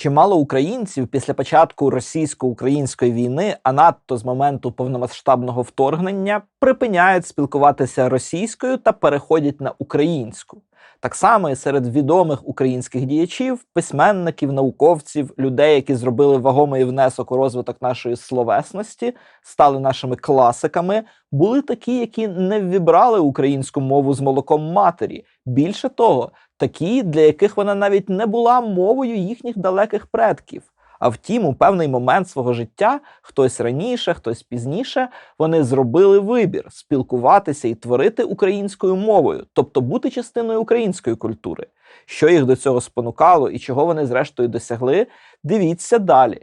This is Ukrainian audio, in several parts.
Чимало українців після початку російсько-української війни, а надто з моменту повномасштабного вторгнення, припиняють спілкуватися російською та переходять на українську. Так само і серед відомих українських діячів, письменників, науковців, людей, які зробили вагомий внесок у розвиток нашої словесності, стали нашими класиками, були такі, які не вібрали українську мову з молоком матері. Більше того, такі, для яких вона навіть не була мовою їхніх далеких предків. А втім, у певний момент свого життя, хтось раніше, хтось пізніше, вони зробили вибір спілкуватися і творити українською мовою, тобто бути частиною української культури. Що їх до цього спонукало і чого вони зрештою досягли, дивіться далі.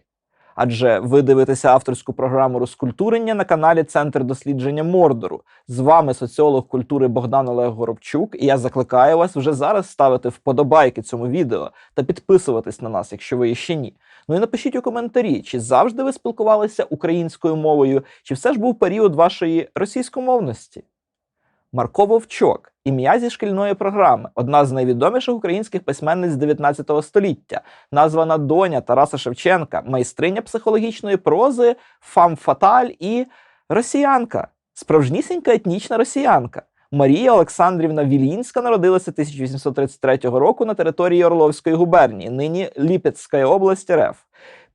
Адже ви дивитеся авторську програму розкультурення на каналі Центр дослідження Мордору. З вами соціолог культури Богдан Олег Горобчук, і я закликаю вас вже зараз ставити вподобайки цьому відео та підписуватись на нас, якщо ви ще ні. Ну і напишіть у коментарі, чи завжди ви спілкувалися українською мовою, чи все ж був період вашої російськомовності. Марко Вовчок, ім'я зі шкільної програми, одна з найвідоміших українських письменниць 19 століття, названа доня Тараса Шевченка, майстриня психологічної прози, фам фаталь і росіянка, справжнісінька етнічна росіянка. Марія Олександрівна Вілінська народилася 1833 року на території Орловської губернії, нині Ліпецька область РФ.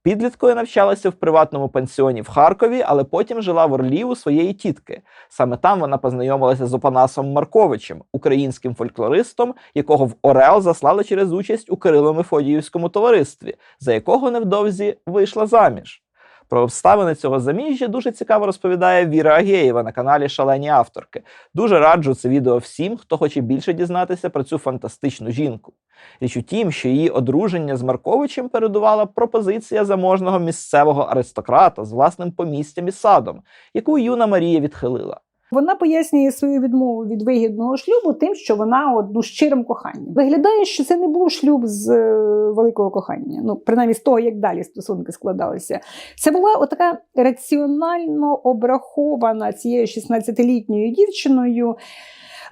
Підліткою навчалася в приватному пансіоні в Харкові, але потім жила в Орлі у своєї тітки. Саме там вона познайомилася з Опанасом Марковичем, українським фольклористом, якого в Орел заслали через участь у Кирило-Мефодіївському товаристві, за якого невдовзі вийшла заміж. Про обставини цього заміжжя дуже цікаво розповідає Віра Агєєва на каналі Шалені авторки. Дуже раджу це відео всім, хто хоче більше дізнатися про цю фантастичну жінку. Річ у тім, що її одруження з Марковичем передувала пропозиція заможного місцевого аристократа з власним помістям і садом, яку юна Марія відхилила. Вона пояснює свою відмову від вигідного шлюбу тим, що вона от, ну, щирим коханням. Виглядає, що це не був шлюб з е, великого кохання. Ну, принаймні з того, як далі стосунки складалися. Це була отака раціонально обрахована цією 16-літньою дівчиною.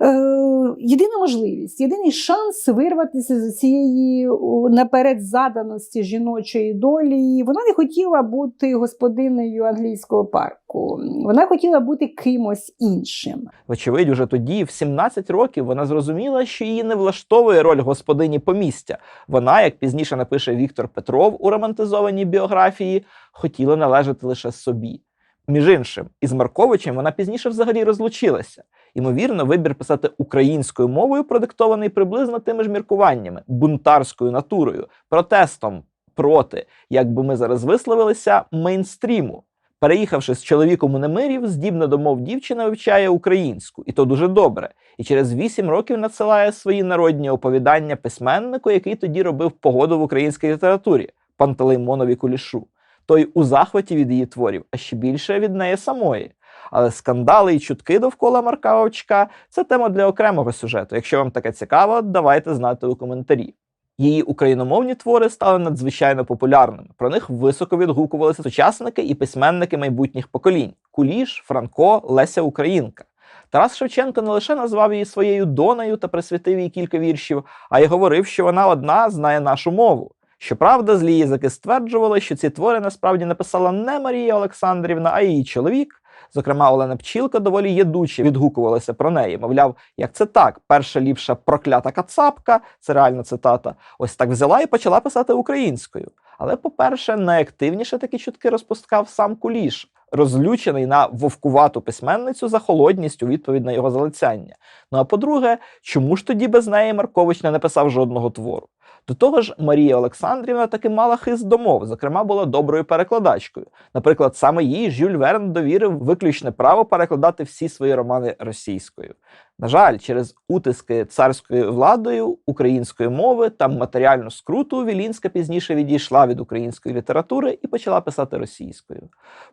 Е, єдина можливість, єдиний шанс вирватися з цієї наперед заданості жіночої долі. Вона не хотіла бути господинею англійського парку. Вона хотіла бути кимось іншим. Вочевидь, уже тоді, в 17 років, вона зрозуміла, що її не влаштовує роль господині помістя. Вона, як пізніше напише Віктор Петров у романтизованій біографії, хотіла належати лише собі. Між іншим, із Марковичем вона пізніше взагалі розлучилася. Ймовірно, вибір писати українською мовою продиктований приблизно тими ж міркуваннями, бунтарською натурою, протестом проти, як би ми зараз висловилися, мейнстріму. Переїхавши з чоловіком у немирів, здібна до мов дівчина вивчає українську, і то дуже добре. І через вісім років надсилає свої народні оповідання письменнику, який тоді робив погоду в українській літературі Пантелеймонові Кулішу. Той у захваті від її творів, а ще більше від неї самої. Але скандали і чутки довкола Марка Овчка – це тема для окремого сюжету. Якщо вам таке цікаво, давайте знати у коментарі. Її україномовні твори стали надзвичайно популярними. Про них високо відгукувалися сучасники і письменники майбутніх поколінь: Куліш, Франко, Леся Українка. Тарас Шевченко не лише назвав її своєю донею та присвятив їй кілька віршів, а й говорив, що вона одна знає нашу мову. Щоправда, злі язики стверджували, що ці твори насправді написала не Марія Олександрівна, а її чоловік. Зокрема, Олена Пчілка доволі єдуче відгукувалася про неї. Мовляв, як це так? Перша ліпша проклята кацапка, це реальна цитата. Ось так взяла і почала писати українською. Але, по-перше, найактивніше такі чутки розпускав сам Куліш, розлючений на вовкувату письменницю за холодність у відповідь на його залицяння. Ну а по-друге, чому ж тоді без неї Маркович не написав жодного твору? До того ж, Марія Олександрівна таки мала хист до мов, зокрема, була доброю перекладачкою. Наприклад, саме їй Жюль Верн довірив виключне право перекладати всі свої романи російською. На жаль, через утиски царською владою української мови та матеріальну скруту Вілінська пізніше відійшла від української літератури і почала писати російською.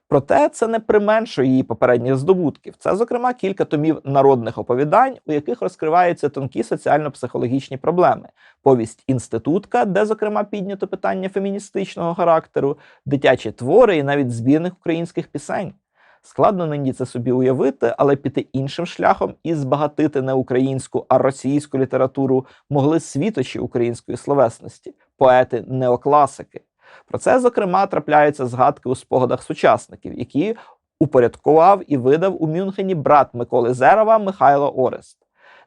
Проте це не применшує її попередніх здобутків. Це, зокрема, кілька томів народних оповідань, у яких розкриваються тонкі соціально-психологічні проблеми. Повість інститутка, де, зокрема, піднято питання феміністичного характеру, дитячі твори і навіть збірних українських пісень. Складно нині це собі уявити, але піти іншим шляхом і збагатити не українську, а російську літературу могли світочі української словесності. поети-неокласики. Про це, зокрема, трапляються згадки у спогадах сучасників, які упорядкував і видав у Мюнхені брат Миколи Зерова Михайло Орест.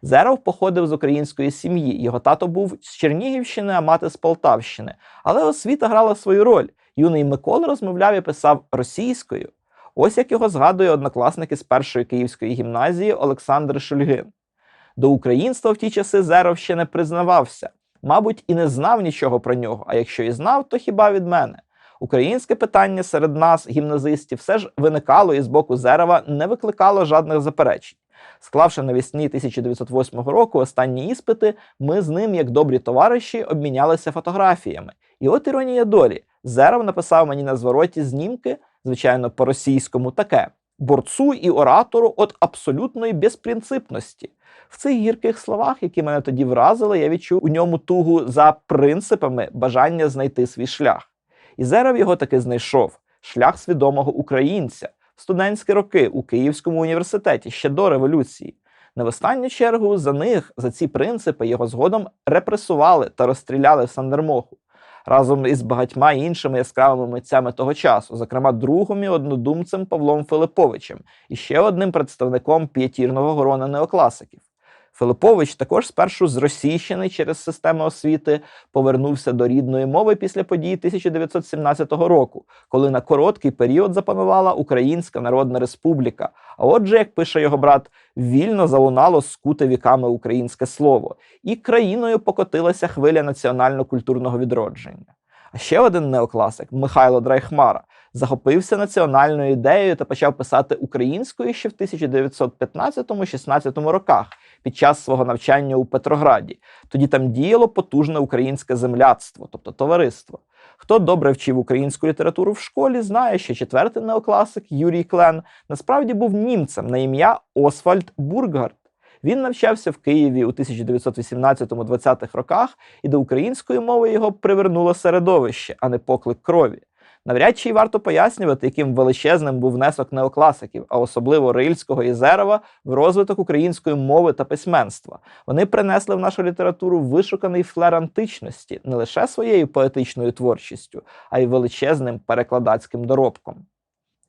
Зеров походив з української сім'ї. Його тато був з Чернігівщини, а мати з Полтавщини. Але освіта грала свою роль. Юний Микола розмовляв і писав російською. Ось як його згадує однокласник із першої київської гімназії Олександр Шульгин. До українства в ті часи Зеров ще не признавався, мабуть, і не знав нічого про нього. А якщо і знав, то хіба від мене? Українське питання серед нас, гімназистів, все ж виникало і з боку Зерова не викликало жодних заперечень. Склавши навесні 1908 року останні іспити, ми з ним, як добрі товариші, обмінялися фотографіями. І от іронія долі. Зеров написав мені на звороті знімки, звичайно, по-російському, таке: борцу і оратору от абсолютної безпринципності. В цих гірких словах, які мене тоді вразили, я відчув у ньому тугу за принципами бажання знайти свій шлях. І Зеров його таки знайшов шлях свідомого українця в студентські роки у Київському університеті ще до революції. Не в останню чергу за них, за ці принципи, його згодом репресували та розстріляли в Сандермоху разом із багатьма іншими яскравими митцями того часу, зокрема другом і однодумцем Павлом Филиповичем і ще одним представником п'ятірного горона неокласиків. Филипович також спершу з Російщини через систему освіти повернувся до рідної мови після подій 1917 року, коли на короткий період запанувала Українська Народна Республіка. А отже, як пише його брат, вільно залунало скуте віками українське слово, і країною покотилася хвиля національно-культурного відродження. А ще один неокласик Михайло Драйхмара захопився національною ідеєю та почав писати українською ще в 1915-16 роках під час свого навчання у Петрограді. Тоді там діяло потужне українське земляцтво, тобто товариство. Хто добре вчив українську літературу в школі, знає, що четвертий неокласик Юрій Клен насправді був німцем на ім'я Освальд Бургард. Він навчався в Києві у 1918-20-х роках, і до української мови його привернуло середовище, а не поклик крові. Навряд чи й варто пояснювати, яким величезним був внесок неокласиків, а особливо Рильського і Зерова, в розвиток української мови та письменства. Вони принесли в нашу літературу вишуканий флер античності не лише своєю поетичною творчістю, а й величезним перекладацьким доробком.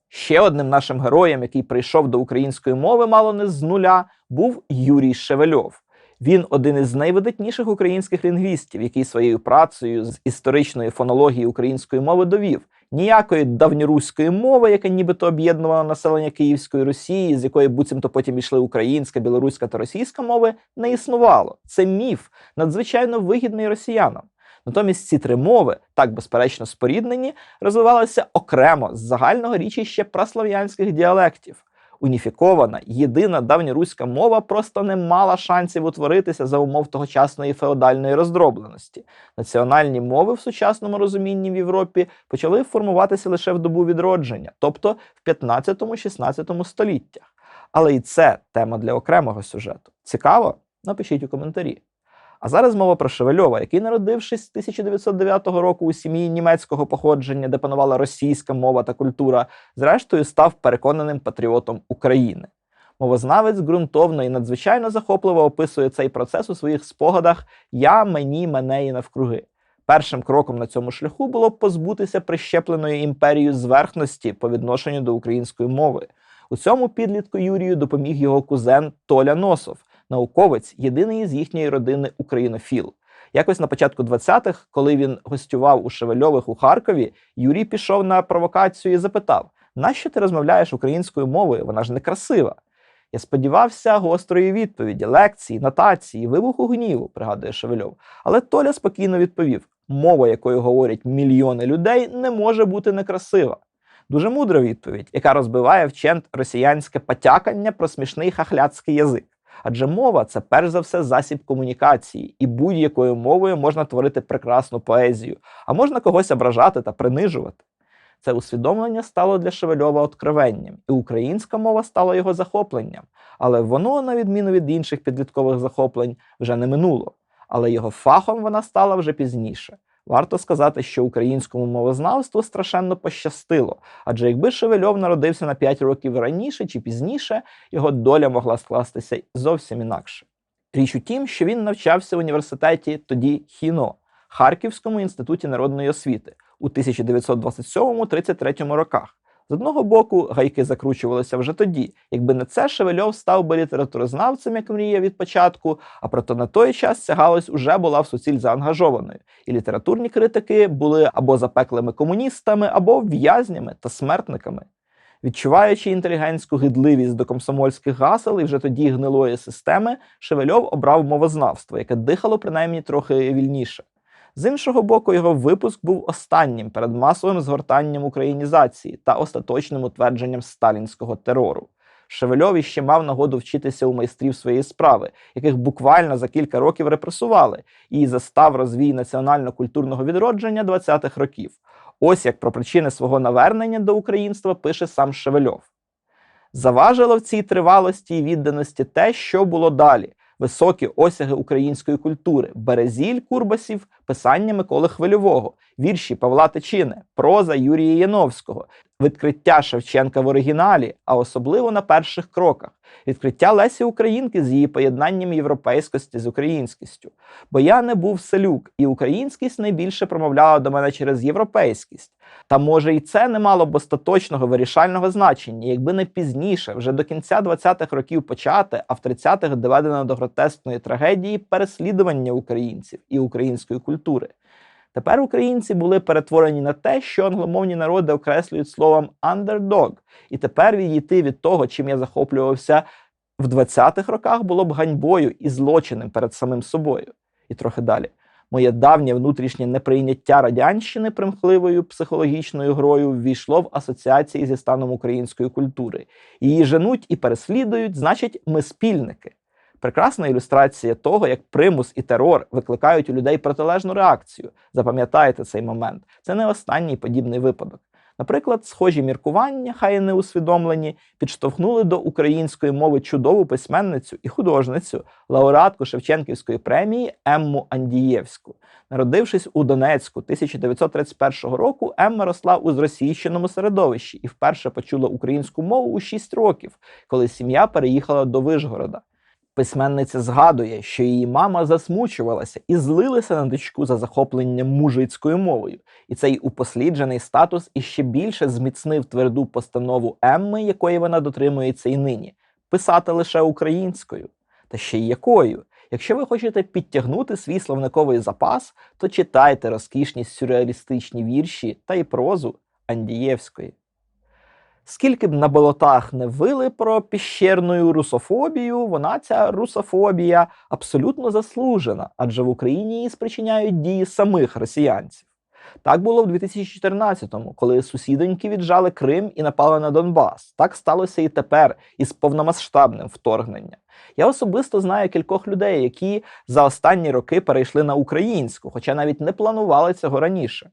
Ще одним нашим героєм, який прийшов до української мови мало не з нуля, був Юрій Шевельов. Він один із найвидатніших українських лінгвістів, який своєю працею з історичної фонології української мови довів. Ніякої давньоруської мови, яка нібито об'єднувала населення Київської Росії, з якої буцімто потім йшли українська, білоруська та російська мови, не існувало. Це міф, надзвичайно вигідний росіянам. Натомість ці три мови, так безперечно споріднені, розвивалися окремо з загального річища праслов'янських діалектів. Уніфікована, єдина давньоруська мова просто не мала шансів утворитися за умов тогочасної феодальної роздробленості. Національні мови в сучасному розумінні в Європі почали формуватися лише в добу відродження, тобто в 15-16 століттях. Але і це тема для окремого сюжету. Цікаво? Напишіть у коментарі. А зараз мова про Шевельова, який, народившись 1909 року у сім'ї німецького походження, де панувала російська мова та культура, зрештою став переконаним патріотом України. Мовознавець ґрунтовно і надзвичайно захопливо описує цей процес у своїх спогадах Я, мені, мене і навкруги. Першим кроком на цьому шляху було позбутися прищепленої імперією зверхності по відношенню до української мови. У цьому підлітку Юрію допоміг його кузен Толя Носов, науковець, єдиний з їхньої родини українофіл. Якось на початку 20-х, коли він гостював у Шевельових у Харкові, Юрій пішов на провокацію і запитав: нащо ти розмовляєш українською мовою? Вона ж не красива. Я сподівався гострої відповіді, лекції, нотації, вибуху гніву, пригадує Шевельов. Але Толя спокійно відповів: мова, якою говорять мільйони людей, не може бути некрасива. Дуже мудра відповідь, яка розбиває вчент росіянське потякання про смішний хахляцький язик. Адже мова це перш за все засіб комунікації, і будь-якою мовою можна творити прекрасну поезію, а можна когось ображати та принижувати. Це усвідомлення стало для Шевельова откровенням, і українська мова стала його захопленням. Але воно, на відміну від інших підліткових захоплень, вже не минуло. Але його фахом вона стала вже пізніше. Варто сказати, що українському мовознавству страшенно пощастило, адже якби Шевельов народився на 5 років раніше чи пізніше, його доля могла скластися зовсім інакше. Річ у тім, що він навчався в університеті тоді хіно, Харківському інституті народної освіти у 1927-33 роках. З одного боку, гайки закручувалися вже тоді. Якби не це, Шевельов став би літературознавцем, як мріяв від початку, а проте на той час ця галузь уже була в суціль заангажованою, і літературні критики були або запеклими комуністами, або в'язнями та смертниками. Відчуваючи інтелігентську гидливість до комсомольських гасел і вже тоді гнилої системи, Шевельов обрав мовознавство, яке дихало принаймні трохи вільніше. З іншого боку, його випуск був останнім перед масовим згортанням українізації та остаточним утвердженням сталінського терору. Шевельов іще мав нагоду вчитися у майстрів своєї справи, яких буквально за кілька років репресували, і застав розвій національно-культурного відродження 20-х років. Ось як про причини свого навернення до українства пише сам Шевельов. Заважило в цій тривалості і відданості те, що було далі. Високі осяги української культури, березіль Курбасів, писання Миколи Хвильового, вірші Павла Тичини, проза Юрія Яновського, відкриття Шевченка в оригіналі, а особливо на перших кроках, відкриття Лесі Українки з її поєднанням європейськості з українськістю. Бо я не був селюк, і українськість найбільше промовляла до мене через європейськість. Та може і це не мало б остаточного вирішального значення, якби не пізніше, вже до кінця 20-х років почати, а в 30-х доведено до гротескної трагедії переслідування українців і української культури. Тепер українці були перетворені на те, що англомовні народи окреслюють словом «underdog», і тепер відійти від того, чим я захоплювався в 20-х роках, було б ганьбою і злочином перед самим собою. І трохи далі. Моє давнє внутрішнє неприйняття радянщини примхливою психологічною грою ввійшло в асоціації зі станом української культури. Її женуть і переслідують, значить, ми спільники. Прекрасна ілюстрація того, як примус і терор викликають у людей протилежну реакцію. Запам'ятайте цей момент. Це не останній подібний випадок. Наприклад, схожі міркування, хай і не усвідомлені, підштовхнули до української мови чудову письменницю і художницю, лауреатку Шевченківської премії Емму Андієвську. Народившись у Донецьку 1931 року, Емма росла у зросійщеному середовищі і вперше почула українську мову у 6 років, коли сім'я переїхала до Вишгорода. Письменниця згадує, що її мама засмучувалася і злилася на дочку за захопленням мужицькою мовою, і цей упосліджений статус іще більше зміцнив тверду постанову Емми, якої вона дотримується і нині писати лише українською. Та ще й якою? Якщо ви хочете підтягнути свій словниковий запас, то читайте розкішні сюрреалістичні вірші та й прозу Андієвської. Скільки б на болотах не вили про піщерну русофобію, вона ця русофобія абсолютно заслужена, адже в Україні її спричиняють дії самих росіянців. Так було в 2014-му, коли сусідоньки віджали Крим і напали на Донбас. Так сталося і тепер із повномасштабним вторгненням. Я особисто знаю кількох людей, які за останні роки перейшли на українську, хоча навіть не планували цього раніше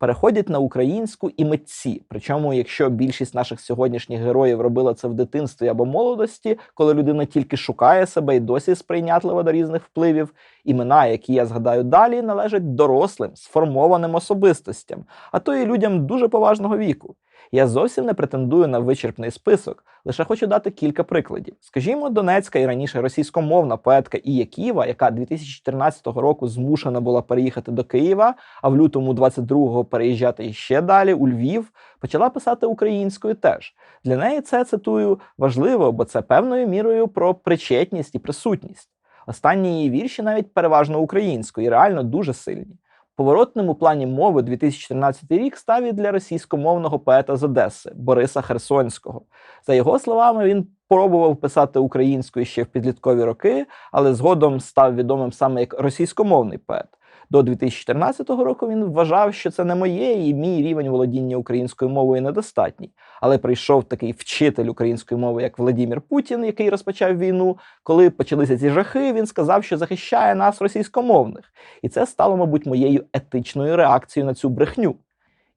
переходять на українську і митці. Причому, якщо більшість наших сьогоднішніх героїв робила це в дитинстві або молодості, коли людина тільки шукає себе і досі сприйнятлива до різних впливів, імена, які я згадаю далі, належать дорослим, сформованим особистостям, а то і людям дуже поважного віку. Я зовсім не претендую на вичерпний список, лише хочу дати кілька прикладів. Скажімо, Донецька і раніше російськомовна поетка Ія Ківа, яка 2014 року змушена була переїхати до Києва, а в лютому 22-го переїжджати ще далі у Львів, почала писати українською теж. Для неї це цитую важливо, бо це певною мірою про причетність і присутність. Останні її вірші навіть переважно українською і реально дуже сильні. Поворотним у плані мови 2014 рік став і для російськомовного поета з Одеси Бориса Херсонського. За його словами, він пробував писати українською ще в підліткові роки, але згодом став відомим саме як російськомовний поет. До 2014 року він вважав, що це не моє, і мій рівень володіння українською мовою недостатній. Але прийшов такий вчитель української мови, як Владимир Путін, який розпочав війну. Коли почалися ці жахи, він сказав, що захищає нас російськомовних, і це стало, мабуть, моєю етичною реакцією на цю брехню.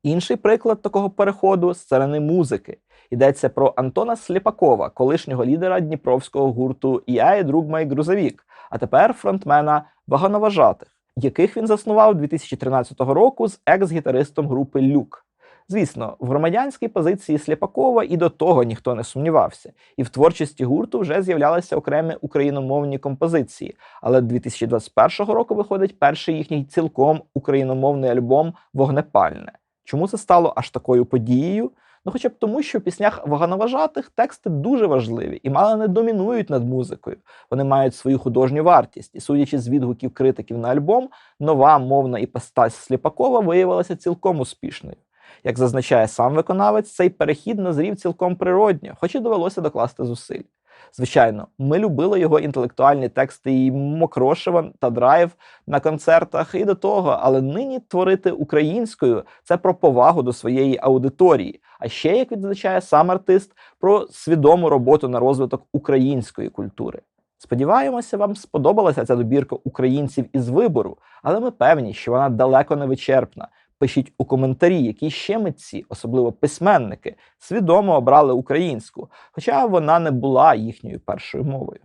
Інший приклад такого переходу з сторони музики. Йдеться про Антона Сліпакова, колишнього лідера дніпровського гурту Я і друг мій грузовік, а тепер фронтмена вагоноважатих яких він заснував 2013 року з екс-гітаристом групи Люк. Звісно, в громадянській позиції Сліпакова і до того ніхто не сумнівався, і в творчості гурту вже з'являлися окремі україномовні композиції. Але 2021 року виходить перший їхній цілком україномовний альбом Вогнепальне. Чому це стало аж такою подією? Ну, хоча б тому, що в піснях вагановажатих тексти дуже важливі і мало не домінують над музикою. Вони мають свою художню вартість, і судячи з відгуків критиків на альбом, нова мовна іпостась Сліпакова виявилася цілком успішною. Як зазначає сам виконавець, цей перехід назрів цілком природньо, хоч і довелося докласти зусиль. Звичайно, ми любили його інтелектуальні тексти і Мокрошева та драйв на концертах і до того, але нині творити українською це про повагу до своєї аудиторії. А ще, як відзначає сам артист, про свідому роботу на розвиток української культури. Сподіваємося, вам сподобалася ця добірка українців із вибору, але ми певні, що вона далеко не вичерпна. Пишіть у коментарі, які ще митці, особливо письменники, свідомо обрали українську, хоча вона не була їхньою першою мовою.